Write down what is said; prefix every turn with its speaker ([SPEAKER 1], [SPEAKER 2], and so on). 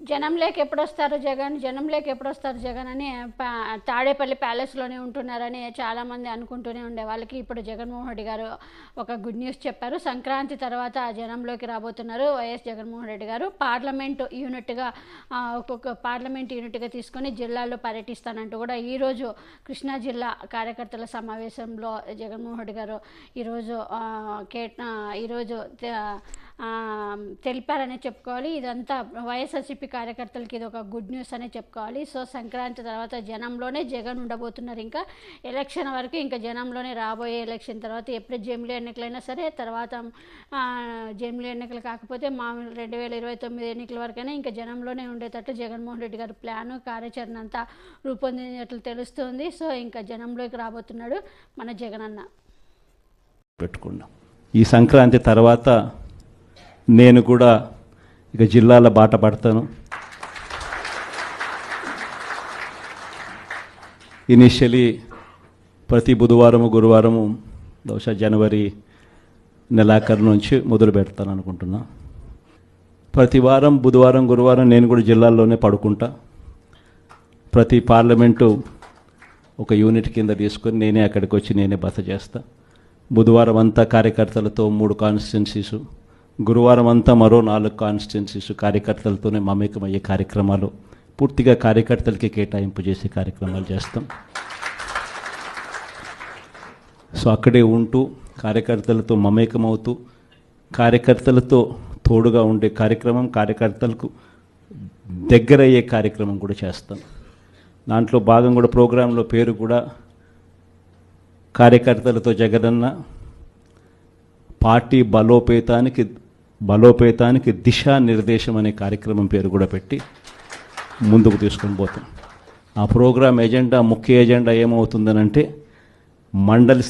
[SPEAKER 1] జనం లేక ఎప్పుడు వస్తారు జగన్? జనం లేక ఎప్పుడు వస్తారు జగన్ అని తాడేపల్లి ప్యాలెస్లోనే ఉంటున్నారని చాలామంది అనుకుంటూనే ఉండే వాళ్ళకి. ఇప్పుడు జగన్మోహన్ రెడ్డి గారు ఒక గుడ్ న్యూస్ చెప్పారు. సంక్రాంతి తర్వాత జనంలోకి రాబోతున్నారు వైఎస్ జగన్మోహన్ రెడ్డి గారు. పార్లమెంట్ యూనిట్గా ఒక్కొక్క పార్లమెంట్ యూనిట్గా తీసుకొని జిల్లాల్లో పర్యటిస్తానంటూ కూడా ఈరోజు కృష్ణా జిల్లా కార్యకర్తల సమావేశంలో జగన్మోహన్ రెడ్డి గారు ఈరోజు ఆ, కే ఈరోజు తెలిపారనే చెప్పుకోవాలి. ఇదంతా వైఎస్ఆర్సీపీ కార్యకర్తలకి ఇది ఒక గుడ్ న్యూస్ అనే చెప్పుకోవాలి. సో సంక్రాంతి తర్వాత జనంలోనే జగన్ ఉండబోతున్నారు. ఇంకా ఎలక్షన్ వరకు ఇంకా జనంలోనే రాబోయే ఎలక్షన్ తర్వాత ఎప్పుడు జమిలీ ఎన్నికలైనా సరే తర్వాత జమిలీ ఎన్నికలు కాకపోతే మామూలు రెండు వేల ఇరవై తొమ్మిది ఎన్నికల వరకైనా ఇంకా జనంలోనే ఉండేటట్టు జగన్మోహన్ రెడ్డి గారి ప్లాను కార్యాచరణ అంతా రూపొందించినట్లు తెలుస్తుంది. సో ఇంకా జనంలోకి రాబోతున్నాడు మన జగనన్న
[SPEAKER 2] పెట్టుకున్నాం. ఈ సంక్రాంతి తర్వాత నేను కూడా ఇక జిల్లాల బాట పడతాను. ఇనిషియలీ ప్రతి బుధవారము గురువారము బహుశా జనవరి నెలాఖరు నుంచి మొదలు పెడతాను అనుకుంటున్నా. ప్రతి వారం బుధవారం గురువారం నేను కూడా జిల్లాల్లోనే పడుకుంటా. ప్రతి పార్లమెంటు ఒక యూనిట్ కింద తీసుకొని నేనే అక్కడికి వచ్చి నేనే బస చేస్తా. బుధవారం అంతా కార్యకర్తలతో మూడు కాన్స్టిట్యున్సీసు గురువారం అంతా మరో నాలుగు కాన్స్టిట్యున్సీస్ కార్యకర్తలతోనే మమేకమయ్యే కార్యక్రమాలు పూర్తిగా కార్యకర్తలకి కేటాయింపు చేసే కార్యక్రమాలు చేస్తాం. సో అక్కడే ఉంటూ కార్యకర్తలతో మమేకమవుతూ కార్యకర్తలతో తోడుగా ఉండే కార్యక్రమం కార్యకర్తలకు దగ్గరయ్యే కార్యక్రమం కూడా చేస్తాం. దాంట్లో భాగం కూడా ప్రోగ్రాంలో పేరు కూడా కార్యకర్తలతో జగనన్న పార్టీ బలోపేతానికి బలోపేతానికి దిశానిర్దేశం అనే కార్యక్రమం పేరు కూడా పెట్టి ముందుకు తీసుకొని పోతాం. ఆ ప్రోగ్రాం ఎజెండా ముఖ్య ఎజెండా ఏమవుతుందనంటే మండలి